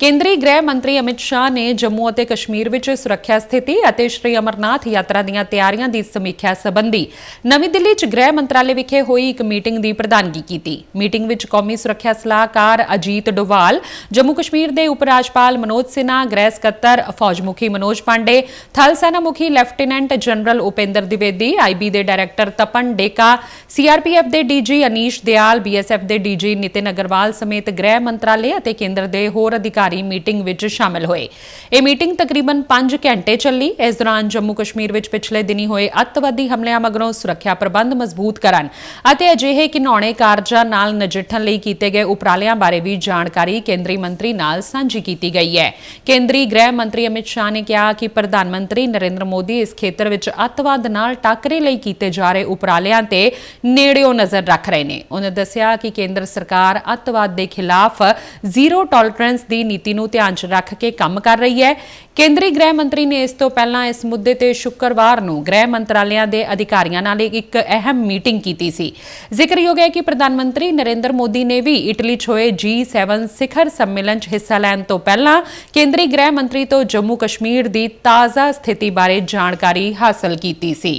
ਕੇਂਦਰੀ ਗ੍ਰਹਿ ਮੰਤਰੀ ਅਮਿਤ ਸ਼ਾਹ ਨੇ ਜੰਮੂ ਅਤੇ ਕਸ਼ਮੀਰ ਵਿੱਚ ਸੁਰੱਖਿਆ ਸਥਿਤੀ ਅਤੇ ਸ਼੍ਰੀ ਅਮਰਨਾਥ ਯਾਤਰਾ ਦੀਆਂ ਤਿਆਰੀਆਂ ਦੀ ਸਮੀਖਿਆ ਸੰਬੰਧੀ ਨਵੀਂ ਦਿੱਲੀ 'ਚ ਗ੍ਰਹਿ ਮੰਤਰਾਲੇ ਵਿਖੇ ਹੋਈ ਇੱਕ ਮੀਟਿੰਗ ਦੀ ਪ੍ਰਧਾਨਗੀ ਕੀਤੀ। ਮੀਟਿੰਗ ਵਿੱਚ ਕੌਮੀ ਸੁਰੱਖਿਆ ਸਲਾਹਕਾਰ ਅਜੀਤ ਡੋਵਾਲ, ਜੰਮੂ ਕਸ਼ਮੀਰ ਦੇ ਉਪ ਰਾਜਪਾਲ ਮਨੋਜ ਸਿਨਹਾ, ਗ੍ਰਹਿ ਸਕੱਤਰ ਫੌਜ ਮੁਖੀ ਮਨੋਜ ਪਾਂਡੇ, ਥਲ ਸੈਨਾ ਮੁਖੀ lieutenant general Upendra Dwivedi IB ਦੇ ਡਾਇਰੈਕਟਰ ਤਪਨ ਡੇਕਾ ਸੀਆਰਪੀਐਫ ਦੇ ਡੀਜੀ ਅਨੀਸ਼ ਦਿਆਲ ਬੀਐਸਐਫ ਦੇ ਡੀਜੀ ਨਿਤਿਨ ਅਗਰਵਾਲ ਸਮੇਤ ਗ੍ਰਹਿ ਮੰਤਰਾਲੇ ਅਤੇ ਕੇਂਦਰ ਦੇ ਹੋਰ ਅਧਿਕਾਰੀ ਮੀਟਿੰਗ ਵਿੱਚ ਸ਼ਾਮਲ ਹੋਏ। ਇਹ ਮੀਟਿੰਗ ਤਕਰੀਬਨ 5 ਘੰਟੇ ਚੱਲੀ। ਇਸ ਦੌਰਾਨ ਜੰਮੂ ਕਸ਼ਮੀਰ ਵਿੱਚ ਪਿਛਲੇ ਦਿਨੀ ਹੋਏ ਅੱਤਵਾਦੀ ਹਮਲਿਆਂ ਮਗਰੋਂ ਸੁਰੱਖਿਆ ਪ੍ਰਬੰਧ ਮਜ਼ਬੂਤ ਕਰਨ ਅਤੇ ਅਜਿਹੇ ਘਿਨੌਣੇ ਕਾਰਜਾਂ ਨਾਲ ਨਜਿੱਠਣ ਲਈ ਕੀਤੇ ਗਏ ਉਪਰਾਲਿਆਂ ਬਾਰੇ ਵੀ ਜਾਣਕਾਰੀ ਕੇਂਦਰੀ ਮੰਤਰੀ ਨਾਲ ਸਾਂਝੀ ਕੀਤੀ ਗਈ ਹੈ। ਕੇਂਦਰੀ ਗ੍ਰਹਿ ਮੰਤਰੀ ਅਮਿਤ ਸ਼ਾਹ ਨੇ ਕਿਹਾ ਕਿ ਪ੍ਰਧਾਨ ਮੰਤਰੀ ਨਰਿੰਦਰ ਮੋਦੀ ਇਸ ਖੇਤਰ ਵਿੱਚ ਅੱਤਵਾਦ ਨਾਲ ਟਾਕਰੇ ਲਈ ਕੀਤੇ ਜਾ ਰਹੇ ਉਪਰਾਲਿਆਂ ਤੇ ਨੇੜਿਓਂ ਨਜ਼ਰ ਰੱਖ ਰਹੇ ਨੇ। ਉਹਨਾਂ ਦੱਸਿਆ ਕਿ ਕੇਂਦਰ ਸਰਕਾਰ ਅੱਤਵਾਦ ਦੇ ਖਿਲਾਫ ਜ਼ੀਰੋ ਟੋਲਰੈਂਸ ਦੀ ਨੀਤੀ ਨੂੰ ਧਿਆਨ 'ਚ ਰੱਖ ਕੇ ਕੰਮ ਕਰ ਰਹੀ ਹੈ। ਕੇਂਦਰੀ ਗ੍ਰਹਿ ਮੰਤਰੀ ਨੇ ਇਸ ਤੋਂ ਪਹਿਲਾਂ ਇਸ ਮੁੱਦੇ ਤੇ ਸ਼ੁੱਕਰਵਾਰ ਨੂੰ ਗ੍ਰਹਿ ਮੰਤਰਾਲਿਆਂ ਦੇ ਅਧਿਕਾਰੀਆਂ ਨਾਲ ਇੱਕ ਅਹਿਮ ਮੀਟਿੰਗ ਕੀਤੀ ਸੀ। ਜ਼ਿਕਰਯੋਗ ਹੈ ਕਿ ਪ੍ਰਧਾਨ ਮੰਤਰੀ ਨਰਿੰਦਰ ਮੋਦੀ ਨੇ ਵੀ ਇਟਲੀ 'ਚ ਹੋਏ G7 ਸਿਖਰ ਸੰਮੇਲਨ 'ਚ ਹਿੱਸਾ ਲੈਣ ਤੋਂ ਪਹਿਲਾਂ ਕੇਂਦਰੀ ਗ੍ਰਹਿ ਮੰਤਰੀ ਤੋਂ ਜੰਮੂ ਕਸ਼ਮੀਰ ਦੀ ਤਾਜ਼ਾ ਸਥਿਤੀ ਬਾਰੇ ਜਾਣਕਾਰੀ ਹਾਸਲ ਕੀਤੀ ਸੀ।